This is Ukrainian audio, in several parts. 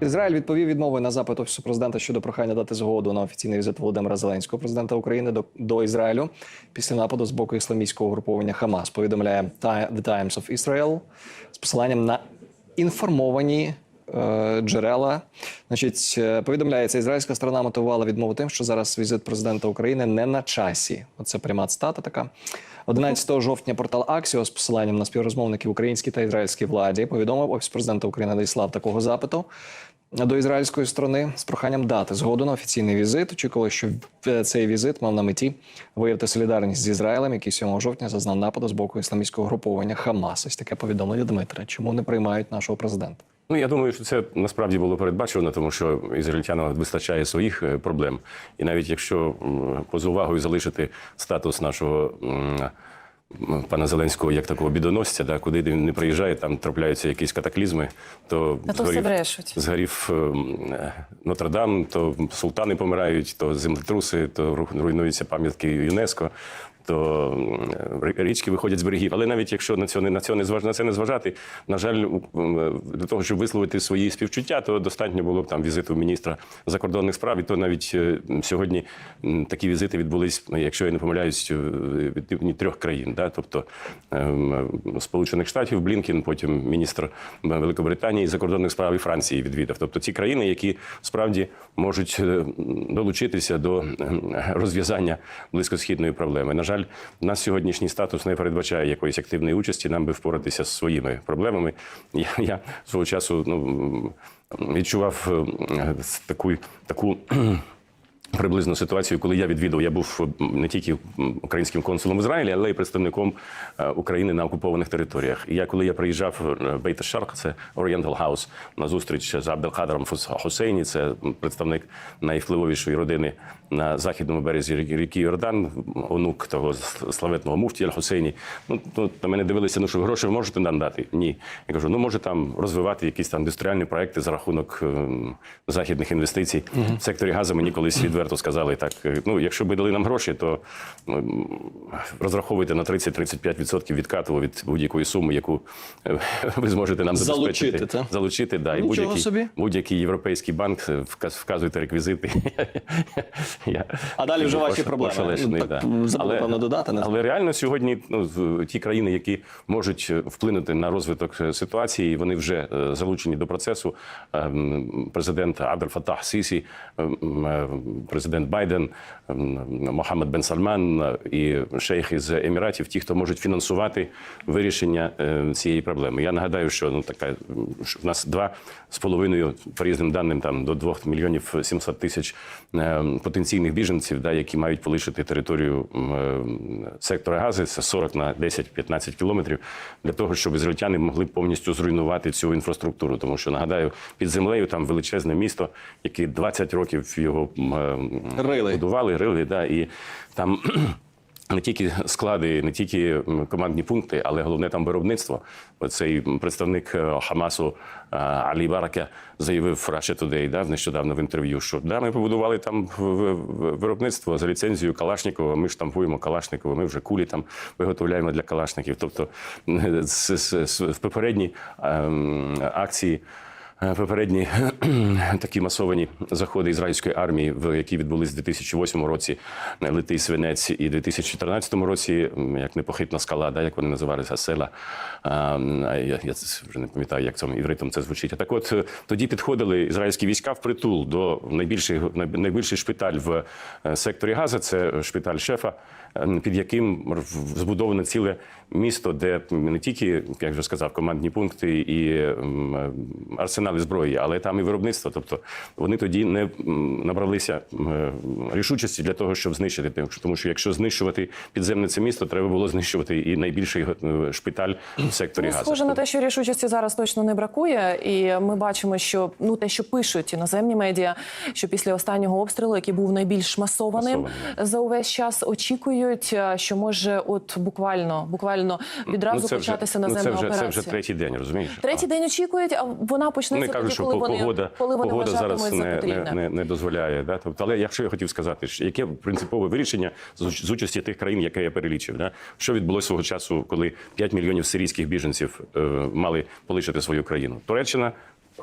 Ізраїль відповів відмовою на запит офісу президента щодо прохання дати згоду на офіційний візит Володимира Зеленського, президента України, до, до Ізраїлю після нападу з боку ісламістського угруповання Хамас. Повідомляє The Times of Israel з посиланням на інформовані. Е, Джерела, значить, е, повідомляється, ізраїльська сторона мотивувала відмову тим, що зараз візит президента України не на часі. Оце пряма цитата така. 11 жовтня портал Аксіо з посиланням на співрозмовників українській та ізраїльській владі повідомив, офіс президента України надіслав такого запиту до ізраїльської сторони з проханням дати згоду на офіційний візит. Очікували, що е, цей візит мав на меті виявити солідарність з Ізраїлем, який 7 жовтня зазнав нападу з боку ісламістського груповання Хамас. Ось таке повідомлення Дмитра. Чому не приймають нашого президента? Ну я думаю, що це насправді було передбачено, тому що ізраїльтянам вистачає своїх е, проблем. І навіть якщо поза увагою залишити статус нашого. Пана Зеленського як такого бідоносця, да, куди він не приїжджає, там трапляються якісь катаклізми, то, то все згорів ем, е, Нотр-Дам, то султани помирають, то землетруси, то ру- руйнуються пам'ятки ЮНЕСКо, то річки виходять з берегів. Але навіть якщо на це на це не зваж, на це не зважати, на жаль, для того, щоб висловити свої співчуття, то достатньо було б там візиту міністра закордонних справ. І то навіть е, сьогодні такі візити відбулись, якщо я не помиляюсь, е, від трьох країн. Да? Тобто ем, Сполучених Штатів, Блінкін, потім міністр Великобританії закордонних справ і Франції відвідав. Тобто ці країни, які справді можуть е, долучитися до ем, розв'язання близькосхідної проблеми. На жаль, нас сьогоднішній статус не передбачає якоїсь активної участі. Нам би впоратися з своїми проблемами. Я, я свого часу ну, відчував е, таку таку. Приблизно ситуацію, коли я відвідав, я був не тільки українським консулом в Ізраїлі, але й представником е, України на окупованих територіях. І я, коли я приїжджав в Бейт Шарк, це Oriental House, на зустріч з Абделхадаром Хусейні, це представник найвпливовішої родини на західному березі ріки- Йордан, онук того славетного муфті Аль-Хусейні. Ну, ну, на мене дивилися, ну що гроші ви можете нам дати? Ні. Я кажу, ну може там розвивати якісь там індустріальні проекти за рахунок ем, західних інвестицій. В секторі газу мені колись відверто сказали так. е, Ну, якщо би дали нам гроші, то ем, розраховуйте на 30-35% відкату від будь-якої суми, яку е, ви зможете нам Залучити, забезпечити. та? Залучити, да. І будь-який, собі. будь-який європейський банк е, вказ- вказуйте реквізити. Я- А далі вже ваші проблеми. ошелешений, Ну, так, да. забули, певно, додати, не Але реально сьогодні ну, ті країни, які можуть е, вплинути на розвиток е, ситуації, вони вже е, залучені до процесу. Ем, Президент Абдель Фатах Сісі, ем, е, президент Байден, ем, Мохаммед Бен Сальман і шейхи з Еміратів, ті, хто можуть фінансувати вирішення цієї проблеми. Я нагадаю, що ну така в нас два з половиною по різним даним там до 2 мільйонів 700 тисяч е, потенційних біженців, да, які мають полишити територію е, сектора Гази. Це 40 на 10-15 кілометрів для того, щоб ізраїльтяни могли повністю зруйнувати цю інфраструктуру. Тому що нагадаю, під землею там величезне місто, яке 20 років його е, Рили. будували, рили, да, і там. Не тільки склади, не тільки командні пункти, але головне там виробництво. Цей представник е, Хамасу е, Алі Барака заявив Russia Today, да, нещодавно в інтерв'ю, що да, ми побудували там виробництво за ліцензією Калашникова. Ми штампуємо Калашникова, ми вже кулі там виготовляємо для Калашників. Тобто е, в попередній ем, акції. Е, Попередні такі масовані заходи ізраїльської армії, в які відбулись у 2008 році е, Литий Свинець, і 2014 році, як непохитна скала, да, як вони називалися, села. Я, я вже не пам'ятаю, як цим івритом це звучить. Так от е, тоді підходили ізраїльські війська в притул до найбільший, найбільший шпиталь в секторі Газа, це шпиталь Шефа, під яким збудоване ціле місто, де не тільки, як вже сказав, командні пункти і е, арсенали зброї, але там і виробництво. Тобто вони тоді не набралися е, рішучості для того, щоб знищити. Тому що якщо знищувати підземне це місто, треба було знищувати і найбільший е, шпиталь в секторі Ну, газу. схоже на те, що рішучості зараз точно не бракує, і ми бачимо, що ну те, що пишуть іноземні медіа, що після останнього обстрілу, який був найбільш масованим Масований, за увесь час, очікують, е, що може, от буквально, буквально відразу це початися вже, наземна ну, це вже, операція. Це вже третій день, розумієш? Третій день очікують, а вона Ну, почнеться не кажуть, тоді, що коли вони, погода, коли вони погода зараз не, не, не, не дозволяє. Да? Тобто, але якщо я хотів сказати, що яке принципове вирішення з, з участі тих країн, яке я перелічив, да? що відбулося свого часу, коли 5 мільйонів сирійських біженців е, мали полишити свою країну? Туреччина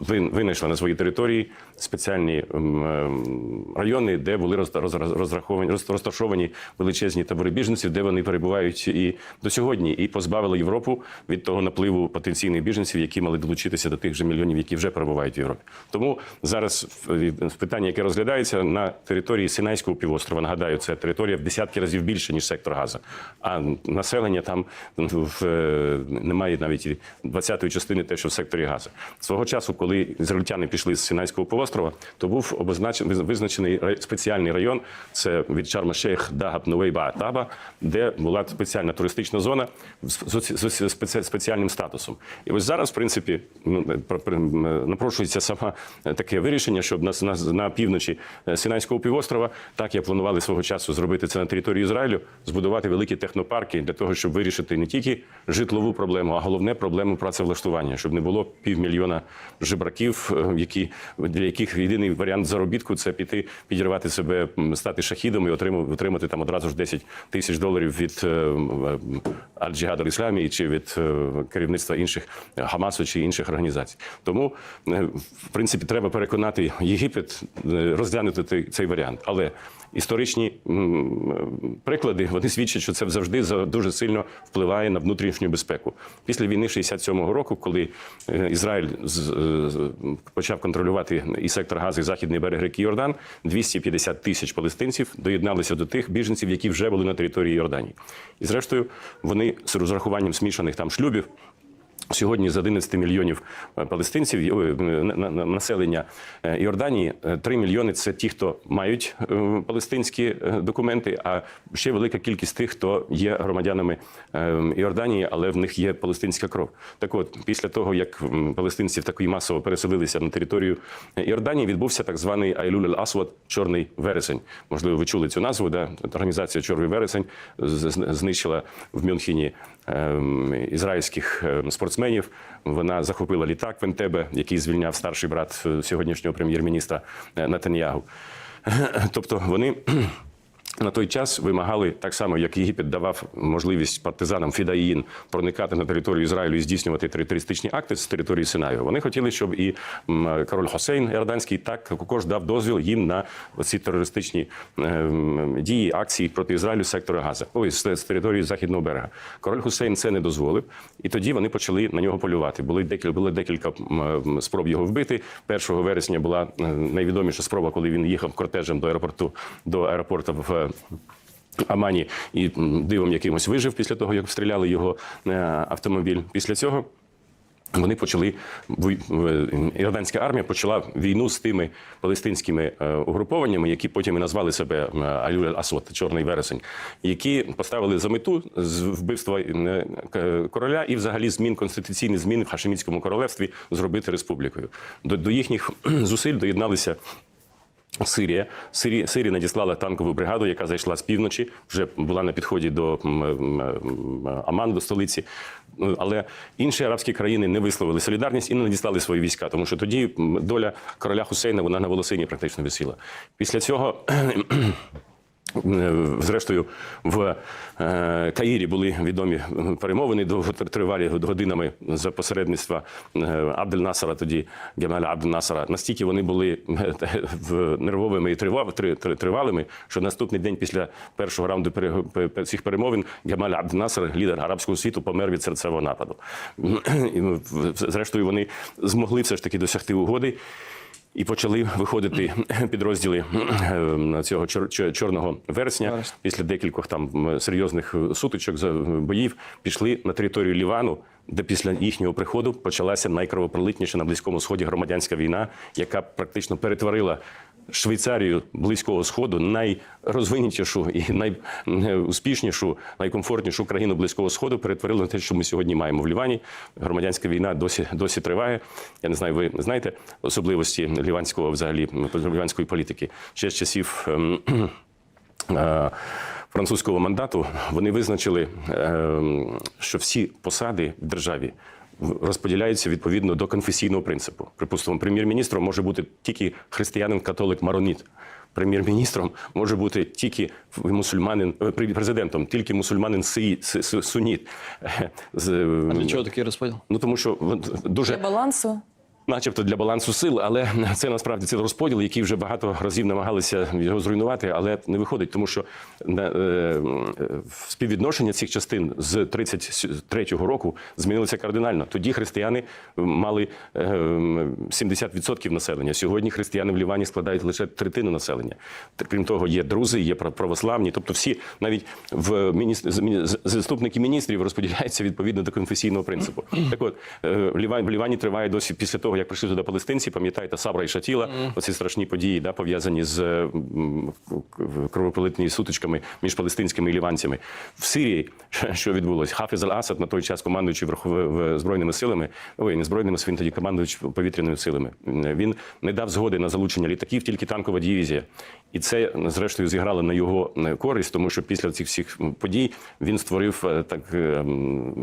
вин- винайшла на своїй території спеціальні ем, ем, райони, де були роз- роз- роз- розраховані, розташовані величезні табори біженців, де вони перебувають і до сьогодні, і позбавили Європу від того напливу потенційних біженців, які мали долучитися до тих же мільйонів, які вже перебувають в Європі. Тому зараз питання, яке розглядається на території Синайського півострова, нагадаю, це територія в десятки разів більше ніж сектор Газа. А населення там в, е, немає навіть і 20-ї частини те, що в секторі Газа. Свого часу, коли ізраїльтяни пішли з Синайського півострова, то був обозначений визначений спеціальний район. Це від Шарма-Шейх Дагаб Новейба Таба, де була спеціальна туристична зона з, з, з, з спеці- спеціальним статусом. І ось зараз, в принципі, ну, про- про- напрошується саме таке вирішення, щоб на, на, на півночі е, Синайського півострова, так як планували свого часу зробити це на території Ізраїлю, збудувати великі технопарки для того, щоб вирішити не тільки житлову проблему, а головне проблему працевлаштування, щоб не було півмільйона жебраків, е, які для яких єдиний варіант заробітку це піти підірвати себе, стати шахідом і отримати, отримати там одразу ж 10 тисяч доларів від е, е, Аль-Джихад Аль-Ісламі чи від керівництва інших Хамасу чи інших організацій. Тому, в принципі, треба переконати Єгипет розглянути цей, варіант. Але історичні приклади вони свідчать, що це завжди за- дуже сильно впливає на внутрішню безпеку. Після війни 67-го року, коли Ізраїль почав контролювати і сектор газу, і західний берег ріки Йордан, 250 тисяч палестинців доєдналися до тих біженців, які вже були на території Йорданії. І зрештою, вони з розрахуванням смішаних там шлюбів. Сьогодні з 11 мільйонів е, палестинців на- на- на- населення е, Йорданії 3 мільйони це ті, хто мають е, палестинські е, документи, а ще велика кількість тих, хто є громадянами е, Йорданії, але в них є палестинська кров. Так от, після того як палестинці такі масово переселилися на територію Йорданії, відбувся так званий Айлюль Ал-Асвад Чорний вересень. Можливо, ви чули цю назву. Да? Організація Чорний вересень знищила в Мюнхені ем, ізраїльських ем, спортсменів. Вона захопила літак в Ентебе, який звільняв старший брат е, сьогоднішнього прем'єр-міністра е, Натаньягу. Тобто вони. На той час вимагали так само, як Єгипет давав можливість партизанам Фідаїн проникати на територію Ізраїлю і здійснювати терористичні акти з території Синаю. Вони хотіли, щоб і король Хосейн Іорданський так також дав дозвіл їм на ці терористичні ем, дії, акції проти Ізраїлю сектора Газа, ой, з, території західного берега. Король Хусейн це не дозволив, і тоді вони почали на нього полювати. Були декілька було декілька спроб його вбити. 1 вересня була е, найвідоміша спроба, коли він їхав кортежем до аеропорту до аеропорту в. Амані і дивом якимось вижив після того, як стріляли його е, автомобіль. Після цього вони почали в- іорданська армія почала війну з тими палестинськими е, угрупованнями, які потім і назвали себе е, Алюль Асват, Чорний вересень, які поставили за мету з вбивства е, короля і взагалі змін конституційних змін в Хашемітському королевстві зробити республікою. До, до їхніх зусиль доєдналися. Сирія. Сирія, Сирія надіслала танкову бригаду, яка зайшла з півночі, вже була на підході до Аману, до столиці. Але інші арабські країни не висловили солідарність і не надіслали свої війська, тому що тоді доля короля Хусейна вона на волосині практично висіла. Після цього. Е, Зрештою, в е, Каїрі були відомі перемовини довго тривалі годинами за посередництва е, Абдель Насара, тоді Гемаля Абдель Насара. Настільки вони були нервовими і трива- три- три- тривалими, що наступний день після першого раунду цих перемовин Гемаль Абдель Насар, лідер арабського світу, помер від серцевого нападу. Зрештою, вони змогли все ж таки досягти угоди. І почали виходити підрозділи е, цього чор- чор- чорного вересня після декількох там серйозних сутичок за боїв. Пішли на територію Лівану, де після їхнього приходу почалася найкровопролитніша на близькому сході громадянська війна, яка практично перетворила. Швейцарію близького сходу найрозвинутішу і найуспішнішу, найкомфортнішу країну близького сходу перетворила на те, що ми сьогодні маємо в Лівані. Громадянська війна досі досі триває. Я не знаю, ви знаєте особливості ліванського взагалі ліванської політики ще з часів. ем, е, Французького мандату вони визначили, ем, що всі посади в державі розподіляються відповідно до конфесійного принципу. Припустимо, прем'єр-міністром може бути тільки християнин, католик, мароніт. Прем'єр-міністром може бути тільки мусульманин, е, президентом, тільки мусульманин сиї- с- с- суніт. З, А для чого такий розподіл? Ну тому що дуже Для балансу. Начебто для балансу сил, але це насправді це розподіл, який вже багато разів намагалися його зруйнувати, але не виходить, тому що е, е, співвідношення цих частин з 33-го року змінилося кардинально. Тоді християни мали е, 70% населення. Сьогодні християни в Лівані складають лише третину населення. Крім того, є друзи, є православні, тобто всі навіть в заступники міністрів розподіляються відповідно до конфесійного принципу. Так от е, в Лівані триває досі після того, як прийшли туди палестинці, пам'ятаєте, Сабра і Шатіла, оці страшні події, да, пов'язані з кровопролитними сутичками між палестинськими і ліванцями. В Сирії що відбулось? Хафіз аль-Асад на той час командуючи в збройними силами, ой, не збройними він тоді командуючи повітряними силами. Він не дав згоди на залучення літаків, тільки танкова дивізія. І це зрештою зіграло на його користь, тому що після цих всіх подій він створив е, так е,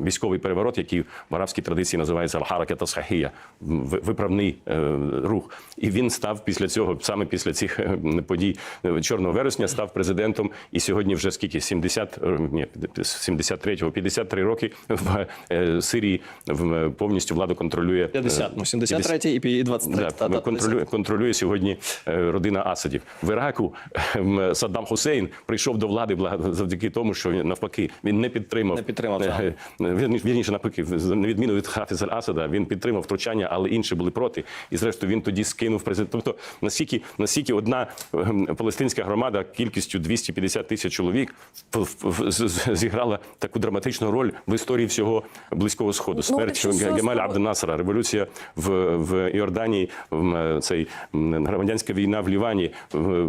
військовий переворот, який в арабській традиції називається al-Sahiyya, в- виправний е, рух. І він став після цього, саме після цих е, подій е, чорного вересня, став президентом. І сьогодні вже скільки 70, е, ні, 73-го, 53 роки в е, Сирії в- повністю владу контролює е, 50, ну 73 і пі- і 23. Да, Та, та, контролює, контролює сьогодні родина Асадів. В Іраку Саддам Хусейн прийшов до влади завдяки тому, що він навпаки він не підтримав Не підтримав, вірніше навпаки, на відміну від Хафіза Асада, він підтримав втручання, але інші були проти. І зрештою він тоді скинув президент. Тобто наскільки наскільки одна ем, палестинська громада кількістю 250 тисяч чоловік зіграла таку драматичну роль в історії всього близького сходу. Смерть якщо Гемаля Абденасара, революція в, в Іорданії, цей громадянська війна в Лівані,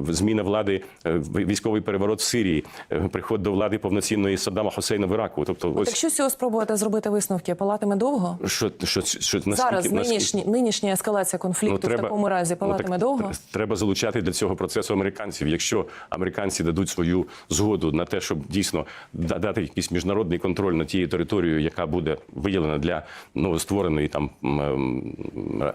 зміна влади, е, військовий переворот в Сирії, е, приход до влади повноцінної Саддама Хусейна в Іраку. Тобто, ось Якщо з цього спробувати зробити висновки, палатиме довго? що, що, що наскільки, Зараз наскільки- нинішні, нинішня ескалація конфлікту в такому разі ну, палатиме так довго? Треба залучати для цього процесу американців. Якщо американці дадуть свою згоду на те, щоб дійсно да- дати якийсь міжнародний контроль над тією територією, яка буде виділена для новоствореної там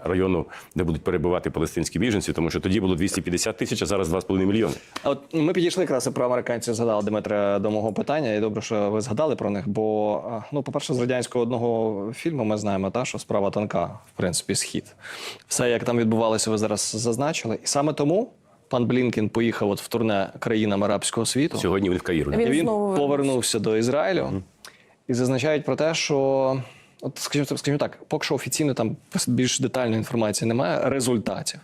району, де будуть перебувати палестинські біженці, тому що тоді було 250 тисяч, а зараз 2,5 мільйони. От ми підійшли якраз і про американців, згадали Дмитре до мого питання, і добре, що ви згадали про них. Бо ну, по-перше, з радянського одного фільму ми знаємо, та що справа тонка, в принципі, схід. Все, як там відбувалося, ви зараз зазначили. І саме тому пан Блінкен поїхав от в турне країнам арабського світу. Сьогодні він в Каїру. Він І він знову повернувся до Ізраїлю і зазначають про те, що. От, скажімо, скажімо так, поки що офіційно там більш детальної інформації немає, результатів.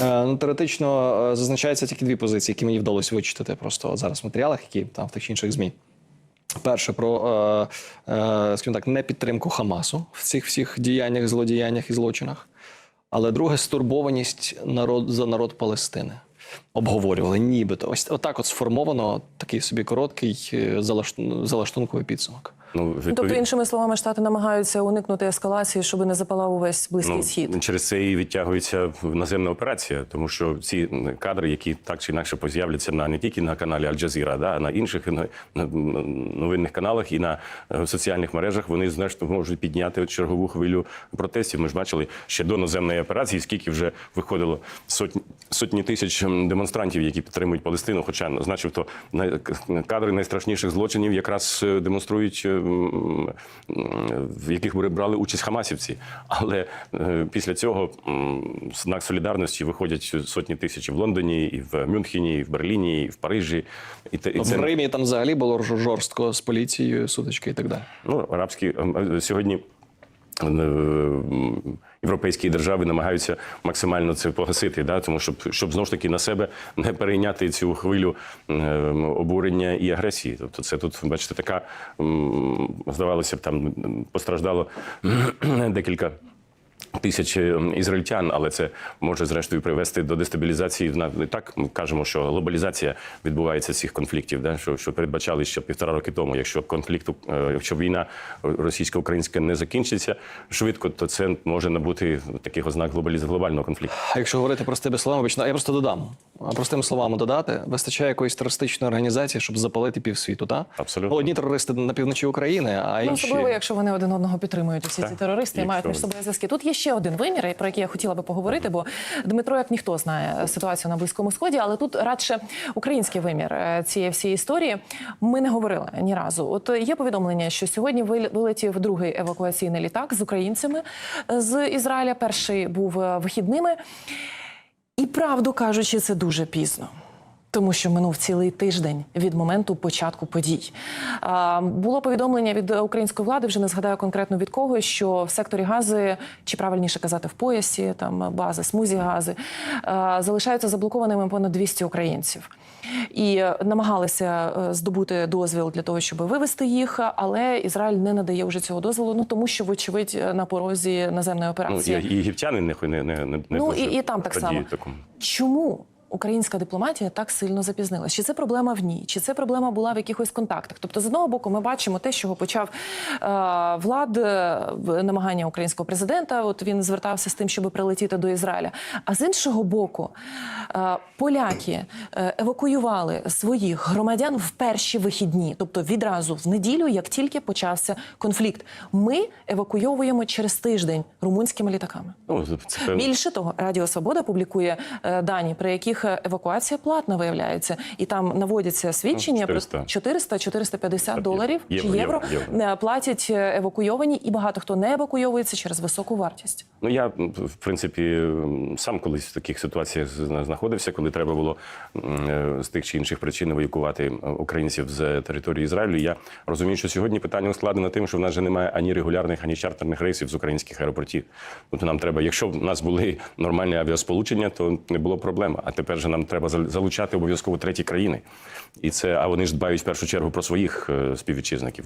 Е, ну, теоретично е, зазначаються тільки дві позиції, які мені вдалося вичитати просто от зараз в матеріалах, які там в тих чи інших ЗМІ. Перше про е, е, скажімо так, непідтримку Хамасу в цих всіх діяннях, злодіяннях і злочинах. Але друге стурбованість народ за народ Палестини. Обговорювали, нібито. Ось отак от сформовано такий собі короткий е, залаш- залаштунковий підсумок. Ну, Ну, Тобто, іншими словами, штати намагаються уникнути ескалації, щоб не запалав увесь близький Ну, схід. Через це і відтягується наземна операція, тому що ці кадри, які так чи інакше з'являться на не тільки на каналі Аль-Джазіра, да, а на інших на, на новинних каналах і на е, соціальних мережах, вони значно можуть підняти чергову хвилю протестів. Ми ж бачили ще до наземної операції, скільки вже виходило сотні сотні тисяч демонстрантів, які підтримують Палестину. Хоча, начебто, най- кадри найстрашніших злочинів якраз е, демонструють, е, в яких брали участь хамасівці. Але е, після цього знак солідарності виходять сотні тисяч в Лондоні, і в Мюнхені, і в Берліні, і в Парижі. І, те- і В Римі там взагалі було жорстко з поліцією, сутички і так далі. Ну, арабські ем, е, сьогодні. Європейські держави намагаються максимально це погасити, да, тому щоб, щоб знову ж таки на себе не перейняти цю хвилю е, обурення і агресії. Тобто, це тут, бачите, така здавалося б, там постраждало декілька. Тисяч ем, ізраїльтян, але це може зрештою привести до дестабілізації. На так ми кажемо, що глобалізація відбувається цих конфліктів, да що, що передбачали ще півтора роки тому. Якщо конфлікту, е, якщо війна російсько-українська не закінчиться швидко, то це може набути таких ознак глобаліз... глобального конфлікту. А якщо говорити простими словами, а я просто додам. А Простими словами додати, вистачає якоїсь терористичної організації, щоб запалити півсвіту, так? Абсолютно. Одні терористи на півночі України, а Ну, інші. особливо, якщо вони один одного підтримують. Усі Так, ці терористи і мають між собою зв'язки. Тут є ще один вимір, про який я хотіла би поговорити, бо Дмитро, як ніхто знає ситуацію на близькому сході, але тут радше український вимір е, цієї всієї історії. Ми не говорили ні разу. От є повідомлення, що сьогодні вилетів другий евакуаційний літак з українцями е, з Ізраїля. Перший був е, вихідними. І правду кажучи, це дуже пізно. Тому що минув цілий тиждень від моменту початку подій. Було повідомлення від української влади, вже не згадаю конкретно від кого, що в секторі гази, чи правильніше казати, в поясі, там бази, смузі гази, залишаються заблокованими понад 200 українців. І е, намагалися е, здобути дозвіл для того, щоб вивести їх, але Ізраїль не надає вже цього дозволу, ну тому що, вочевидь, на порозі наземної Ну, операції. і, і єгиптяни не, не, не, не Ну і, і там так само. такому. Чому українська дипломатія так сильно запізнилась? Чи це проблема в ній? Чи це проблема була в якихось контактах? Тобто, з одного боку, ми бачимо те, з чого почав е, влад е, намагання українського президента. От він звертався з тим, щоб прилетіти до Ізраїля. А з іншого боку, е, поляки е, евакуювали своїх громадян в перші вихідні, тобто відразу в неділю, як тільки почався конфлікт. Ми евакуйовуємо через тиждень румунськими літаками. Ну, це. Більше того, Радіо Свобода публікує е, дані, при яких е, евакуація платна виявляється, і там наводяться свідчення про 400-450 доларів Євро, чи євро, євро, євро. е, платять е, евакуйовані, і багато хто не евакуйовується через високу вартість. Ну я в принципі сам колись в таких ситуаціях знаходився, коли треба було з тих чи інших причин евакувати українців з території Ізраїлю. Я розумію, що сьогодні питання ускладнено тим, що в нас же немає ані регулярних, ані чартерних рейсів з українських аеропортів. Тобто нам треба, якщо в нас були нормальні авіасполучення, то не було проблем. А тепер же нам треба залучати обов'язково треті країни. І це а вони ж дбають в першу чергу про своїх е, співвітчизників.